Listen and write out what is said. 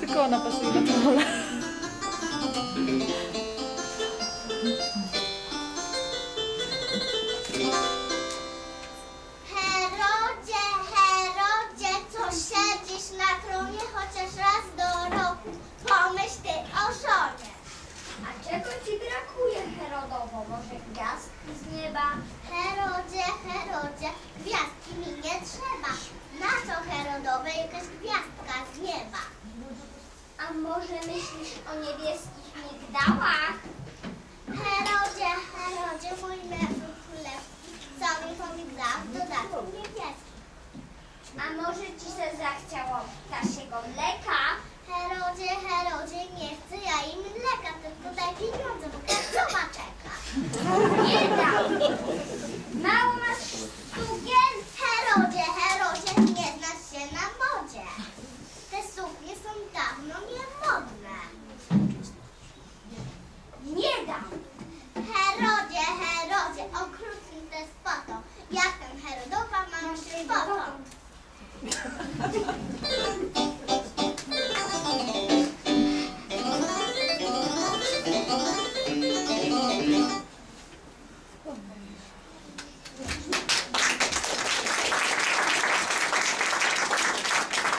tylko ona pasuje na tą rolę. Herodzie, Herodzie, co siedzisz na tronie chociaż raz do roku, pomyśl ty o żonie. A czego ci brakuje, Herodowo? Może gwiazd z nieba? Herodzie, Herodzie, gwiazdki mi nie trzeba gwiazdka z nieba? A może myślisz o niebieskich migdałach? Herodzie, Herodzie, mój mężu królewski, co mi pomigdał w dodatku niebieski. A może ci się zachciało ptasiego mleka? Herodzie, Herodzie, nie chcę ja im mleka, tylko daj pieniądze, bo krasowa czeka. Nie ハハハハ!